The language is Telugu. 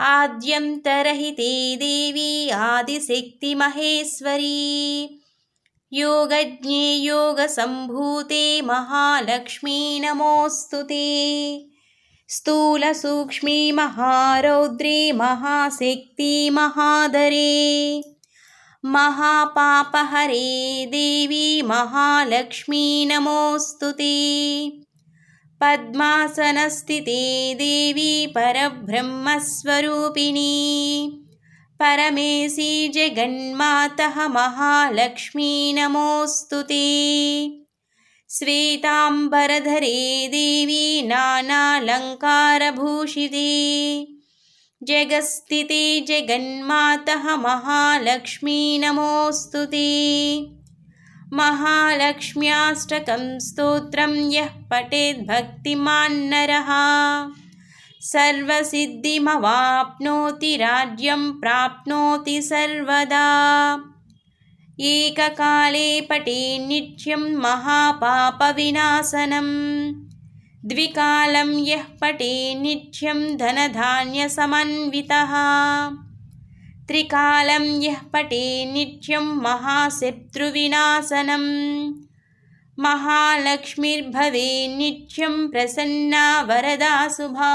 ఆద్యంతరహితే దేవి ఆదిశక్తి మహేశ్వరీ. యోగజ్ఞే యోగ సంభూతే మహాలక్ష్మీ నమోస్తు స్థూల సూక్ష్మీ మహారౌద్రీ మహాశక్తి మహాధరే. మహాపాపహరే దేవి మహాలక్ష్మీ నమోస్తు पद्मासनस्थिते देवी परब्रह्मस्वरूपिणी परमेशी जगन्मातः महालक्ष्मी नमोऽस्तु ते श्वेताम्बरधरे देवी नानालङ्कारभूषिते जगस्थिते जगन्मातः महालक्ष्मी नमोऽस्तु ते महालक्ष्म्याष्टकं स्तोत्रं यः पठेद्भक्तिमान्नरः सर्वसिद्धिमवाप्नोति राज्यं प्राप्नोति सर्वदा एककाले पटे नित्यं महापापविनाशनं द्विकालं यः पटे नित्यं धनधान्यसमन्वितः త్రికాలం యః పటే నిత్యం మహాశత్రువినాశనం. మహాలక్ష్మిర్భవే నిత్యం ప్రసన్నా వరదా శుభా